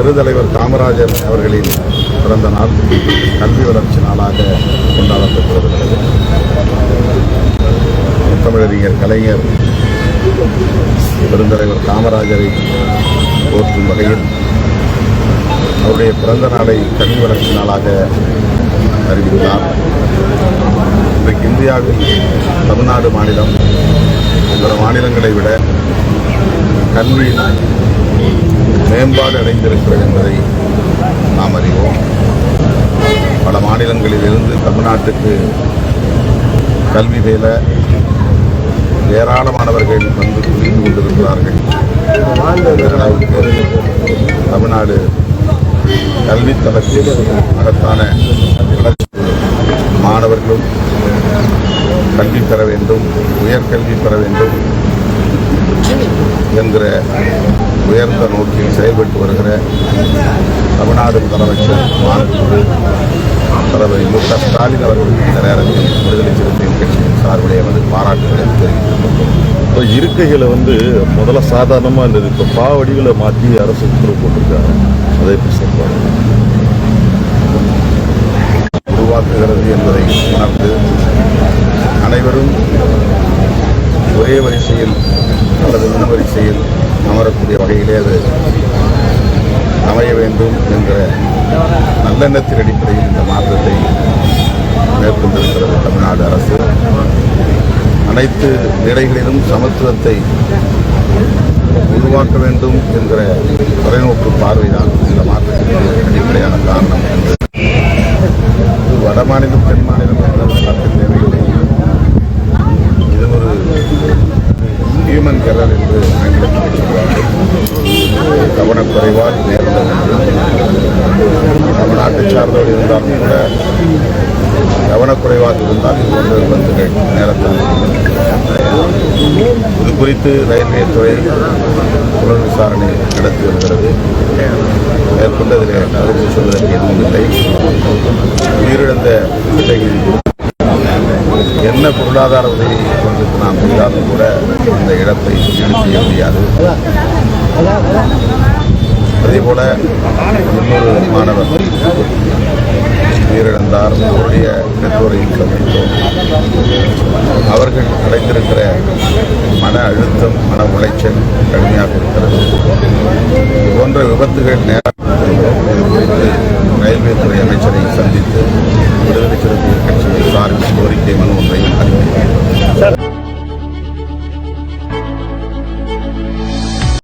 பெருந்தலைவர் காமராஜர் அவர்களின் பிறந்த நாள் கல்வி வளர்ச்சி நாளாக கொண்டாடப்பட்டு வருகிறது தமிழறிஞர் கலைஞர் பெருந்தலைவர் காமராஜரை போற்றும் வகையில் அவருடைய பிறந்த நாளை கல்வி வளர்ச்சி நாளாக அறிவித்தார் இன்றைக்கு இந்தியாவில் தமிழ்நாடு மாநிலம் பிற மாநிலங்களை விட கல்வியில் மேம்பாடு அடைந்திருக்கிறது என்பதை நாம் அறிவோம். பல மாநிலங்களில் இருந்து தமிழ்நாட்டுக்கு கல்வி பயில ஏராளமானவர்கள் வந்து புரிந்து கொண்டிருக்கிறார்கள். தமிழ்நாடு கல்வி தளத்தில் மகத்தான மாணவர்களும் கல்வி பெற வேண்டும் உயர்கல்வி பெற வேண்டும் என்கிற உயர்ந்த நோக்கில் செயல்பட்டு வருகிற தமிழ்நாடு முதலமைச்சர் தலைவர் மு க ஸ்டாலின் அவர்கள் இந்த நேரத்தில் விடுதலை சிறுத்தைகள் கட்சியின் சார்பிலே எமது பாராட்டுகளை தெரிவித்துள்ளோம் இப்போ இருக்கைகளை வந்து முதல்ல சாதாரணமாக இருந்தது இப்போ பா வடிகளை மாற்றி அரசு உத்தரவு போட்டிருக்காங்க. அதை எப்படி சொல்லுவாங்க உருவாக்குகிறது என்பதை உணர்ந்து அனைவரும் ஒரே வரிசையில் அல்லது முன் வரிசையில் அமரக்கூடிய வகையிலே அது அமைய வேண்டும் என்ற நல்லெண்ணத்தின் அடிப்படையில் இந்த மாற்றத்தை மேற்கொண்டிருக்கிறது தமிழ்நாடு அரசு. அனைத்து நிலைகளிலும் சமத்துவத்தை உருவாக்க வேண்டும் என்கிற தொலைநோக்கு பார்வைதான் இந்த மாற்றத்திற்கு அடிப்படையான காரணம். என்று இது வட மாநிலம் தென் மாநிலம் என்ற பார்க்க தேவையில்லை இது ஒரு ஹியூமன் கெரர் என்று ஆங்கிலத்தில் சொல்வார்கள் கவனக்குறைவால் நேர்ந்தது. ஒன்று தமிழ்நாட்டை சார்ந்தவர் இருந்தாலும் கூட கவனக்குறைவாக இருந்தால் இது போன்ற விபத்துகள் நேரத்தில் இது குறித்து ரயில்வே துறை புலன் விசாரணை நடத்தி வருகிறது. மேற்கொண்டதில் அதில் சொல்வதற்கு எதுவும் இல்லை. உயிரிழந்த பிள்ளைகளின் என்ன பொருளாதார உதவி கொண்டு நாம் செய்தாலும் கூட இந்த இழப்பை ஈடு செய்ய முடியாது. அதேபோல இன்னொரு மாணவர் உயிரிழந்தார் அவருடைய பெற்றோரையும் கவனித்தோம் அவர்கள் அடைந்திருக்கிற மன அழுத்தம் மன உளைச்சல் கடுமையாக இருக்கிறது. இது போன்ற விபத்துகள் நேரம் இது குறித்து ரயில்வே துறை அமைச்சரை சந்தித்து விடுதலை சிறுத்தைகள் கட்சியின் சார்பில் கோரிக்கை மனு ஒன்றையும் அளித்தேன்